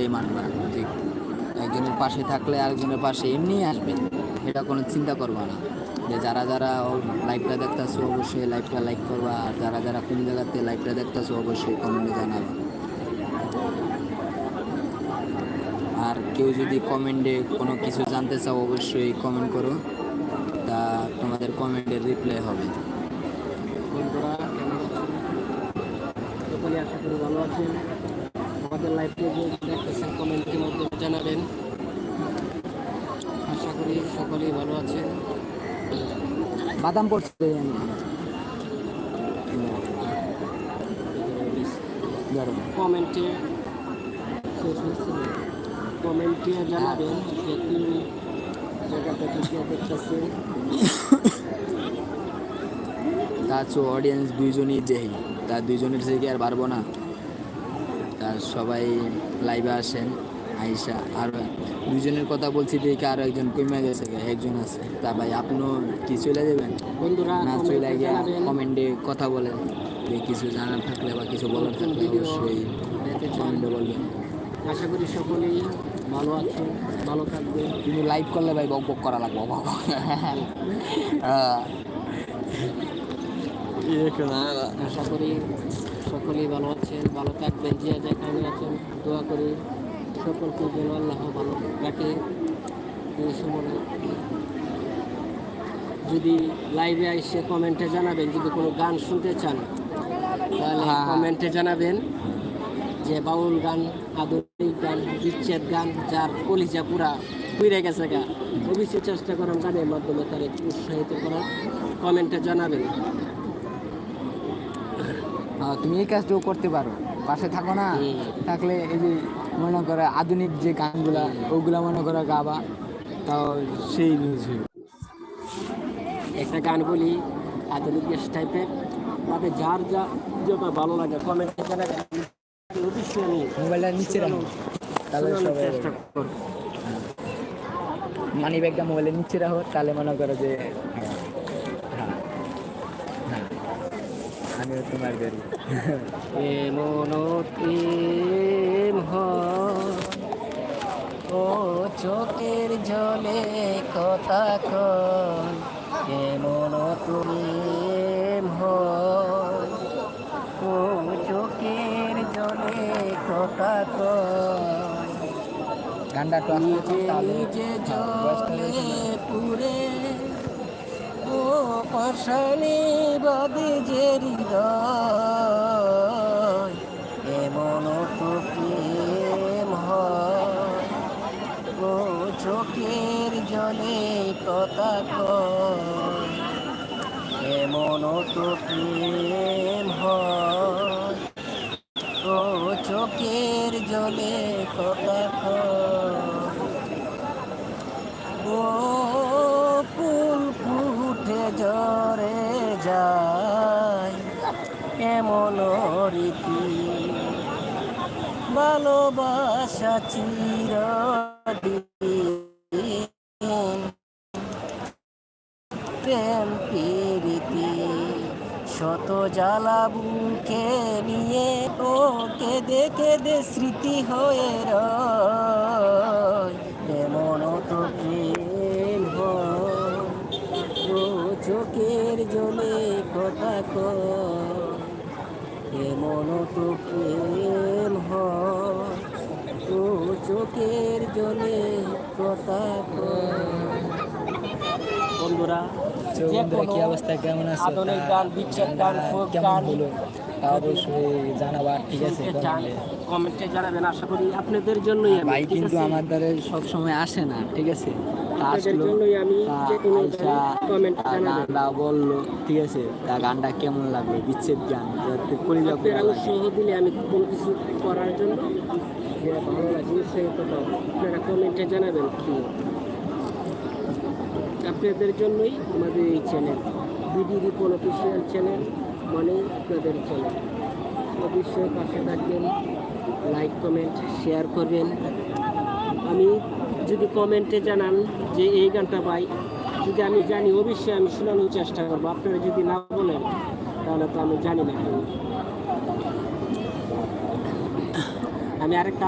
ওটাই মানবা যে একজনের পাশে থাকলে আরেকজনের পাশে এমনি আসবে। এটা কোনো চিন্তা করবা না। যে যারা যারা লাইভটা দেখতেছো অবশ্যই লাইভটা লাইক করবা। আর যারা যারা কোন জায়গাতে লাইভটা দেখতেছো অবশ্যই কমেন্টে জানাবা। আর কেউ যদি কমেন্টে কোনো কিছু জানতে চাও, অবশ্যই কমেন্ট করো। তা তোমাদের কমেন্টের রিপ্লাই হবে। আশা করি ভালো আছেন। আমাদের লাইভ পেজে দেখতেছেন কমেন্টের মধ্যে জানাবেন। আশা করি সকলেই ভালো আছেন। বাদাম পড়ছে কমেন্টে কমেন্টে জানাবেন যে কি জায়গাটা থেকে দেখতেছেন তার চো অডিয়েন্স দুইজনই দেই তা দুইজনের থেকে আর পারব না। সবাই লাইভে আসেন আইসা আর দুজনের কথা বলছি দেখে আরও একজন কমে গেছে একজন আছে। তা ভাই আপনিও কি চলে যাবেন? বন্ধুরা না চলে গিয়ে কমেন্টে কথা বলেন। যে কিছু জানার থাকলে বা কিছু বলার থাকলে অবশ্যই কমেন্টে বলবেন। আশা করি সকলেই ভালো আছেন ভালো থাকবেন। কিন্তু লাইভ করলে ভাই বক বক করা লাগবে বক হ্যাঁ। আশা করি। সকলেই ভালো আছেন ভালো থাকবেন যে যেখানে আছেন দোয়া করি। সকলকে যেন আল্লাহ ভালো রাখে। এই সময় যদি লাইভে এসে কমেন্টে জানাবেন যদি কোনো গান শুনতে চান তাহলে হ্যাঁ। কমেন্টে জানাবেন যে বাউল গান আধুনিক গান বিচ্ছেদ গান যার কলিজা পুরা পুড়ে গেছে গা। অবশ্যই চেষ্টা করেন গানের মাধ্যমে তার একটু উৎসাহিত করার। কমেন্টে জানাবেন। হ্যাঁ, তুমি এই কাজটাও করতে পারো। পাশে থাকো না। থাকলে এই যে মনে করো আধুনিক যে গানগুলা ওগুলা মনে করো গাবা তাও সেই নিউজ একটা গান বলি আধুনিক টাইপের তবে যার যা যেটা ভালো লাগে কমেন্টে জানাবেন অবশ্যই আমি মোবাইলটা নিচে রাখো। তাহলে সবাই মানি ব্যাগটা মোবাইলের নিচে রাখো তাহলে মনে করো যে হ্যাঁ হ্যাঁ হ্যাঁ। আমিও তোমার বেরি। এমন প্রেম ও চোখের জলে কথা কন এমন প্রেম ও চোখের জলে কথা কন গানটা নিজে হ্যাঁ, জলে পুরে ও পাশানি বাদে যে হৃদয় এমন তো প্রেম ও চোখের জলে কথা কয় এমন তো প্রেম হয়। চোখের জলে কথা রীতি ভালোবাসা চিরদিন প্রেম প্রীতি। শত জ্বালা বুকে নিয়ে ওকে দেখে দে স্মৃতি হয়ে রয়। এমন তো প্রেম ও চোখের জলে কয় বন্ধুরা তো কি অবস্থা? কেমন আছে? আধুনিক গান বিচ্ছেদ গান ফোক গান তা অবশ্যই জানাবার ঠিক আছে কমেন্টে। কমেন্টে জানাবেন আশা করি আপনাদের জন্যই ভাই কিন্তু আমার দ্বারা সব সময় আসে না ঠিক আছে? কোনো গানটা বলল ঠিক আছে? তা গানটা কেমন লাগল? বিচ্ছেদ গান কলিজা। উৎসাহ দিলে আমি কোনো কিছু করার জন্য যে ভালো লাগে উৎসাহিত পাবো আপনারা কমেন্টে জানাবেন কি। আপনাদের জন্যই আমাদের এই channel BD Ripon official channel মানে আপনাদের চ্যানেল অবশ্যই পাশে থাকবেন লাইক কমেন্ট শেয়ার করবেন। আমি যদি কমেন্টে জানান যে এই গানটা পাই যদি আমি জানি, অবশ্যই আমি শোনানোর চেষ্টা করব। আপনারা যদি না বলেন, তাহলে তো আমি জানি না। আমি আরেকটা